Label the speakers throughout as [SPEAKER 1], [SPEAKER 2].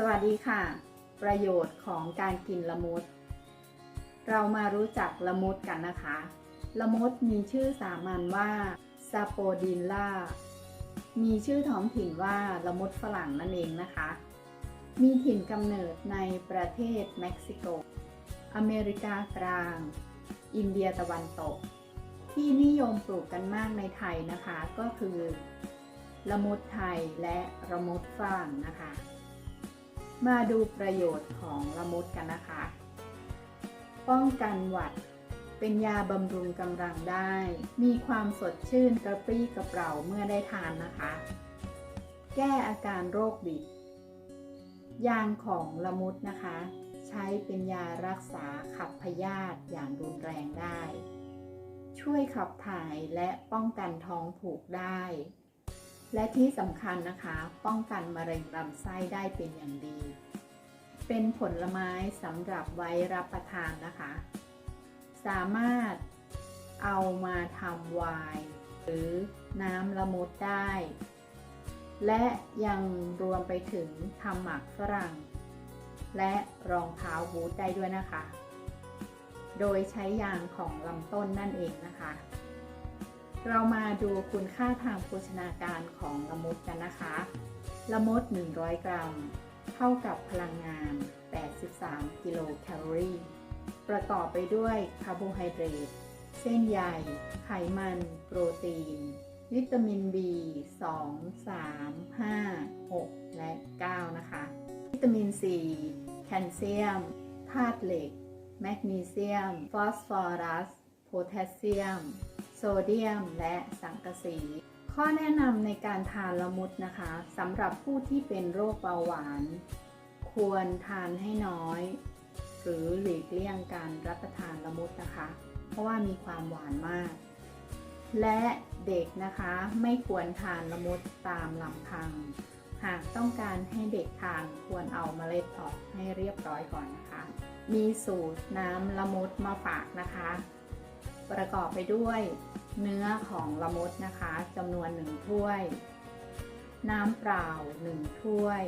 [SPEAKER 1] สวัสดีค่ะ ประโยชน์ของการกินละมุด เรามารู้จักละมุดกันนะคะ ละมุดมีชื่อสามัญว่าซาโปดินล่า มีชื่อท้องถิ่นว่าละมุดฝรั่งนั่นเองนะคะ มีถิ่นกำเนิดในประเทศเม็กซิโก อเมริกากลาง อินเดียตะวันตก ที่นิยมปลูกกันมากในไทยนะคะ ก็คือ ละมุดไทยและละมุดฝรั่งนะคะ มาดูประโยชน์ของละมุดกันนะคะ ป้องกันหวัด เป็นยาบำรุงกำลังได้ มีความสดชื่นกระปรี้กระเปร่าเมื่อได้ทานนะคะ แก้อาการโรคบิด ยางของละมุดนะคะ ใช้เป็นยารักษาขับพยาธิอย่างรุนแรงได้ ช่วยขับถ่ายและป้องกันท้องผูกได้ และที่สำคัญนะคะ ป้องกันมะเร็งลำไส้ได้เป็นอย่างดี เป็นผลไม้สำหรับไว้รับประทานนะคะ สามารถเอามาทำไวน์หรือน้ำละมุดได้ และยังรวมไปถึงทำหมักฝรั่ง และรองเท้าบูทได้ด้วยนะคะ โดยใช้ยางของลำต้นนั่นเองนะคะ เรามาดูคุณค่าทางโภชนาการของละมุดกันนะคะ ละมุด 100 กรัม เท่ากับพลังงาน 83 กิโลแคลอรี่ ประกอบไปด้วยคาร์โบไฮเดรต เส้นใย ไขมัน โปรตีน วิตามิน B 2 3 5 6 และ 9 นะคะ วิตามิน C แคลเซียม ธาตุเหล็ก แมกนีเซียม ฟอสฟอรัส โพแทสเซียม โซเดียม และสังกะสี ข้อแนะนำในการทานละมุดนะคะสำหรับผู้ที่เป็นโรคเบาหวาน ควรทานให้น้อย หรือหลีกเลี่ยงการรับประทานละมุดนะคะ เพราะว่ามีความหวานมาก และเด็กนะคะไม่ควรทานละมุดตามลำพัง หากต้องการให้เด็กทานควรเอาเมล็ดออกให้เรียบร้อยก่อนนะคะ มีสูตรน้ำละมุดมาฝากนะคะ ประกอบไปด้วยเนื้อของละมุดนะคะจำนวน1ถ้วย น้ำเปล่า1ถ้วย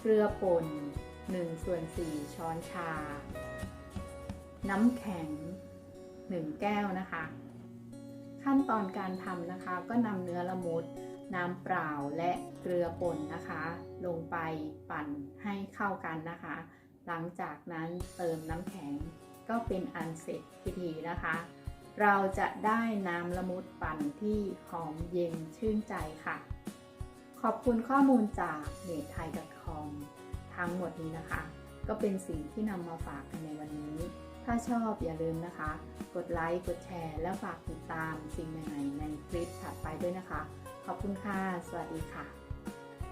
[SPEAKER 1] เกลือป่น1ส่วน4ช้อนชา น้ำแข็ง1แก้วนะคะ ขั้นตอนการทำนะคะ ก็นำเนื้อละมุดน้ำเปล่าและเกลือป่นนะคะ ลงไปปั่นให้เข้ากันนะคะ หลังจากนั้นเติมน้ำแข็ง ก็เป็นอันเสร็จพิธีนะคะ เราจะได้น้ำละมุดปั่นที่หอมเย็นชื่นใจค่ะ ขอบคุณข้อมูลจากเน็ตไทย .com ทั้งหมดนี้นะคะ ก็เป็นสิ่งที่นำมาฝากกันในวันนี้ ถ้าชอบอย่าลืมนะคะ กดไลค์กดแชร์ และฝากติดตามสิ่งใหม่ๆในคลิปถัดไปด้วยนะคะ ขอบคุณค่ะ สวัสดีค่ะ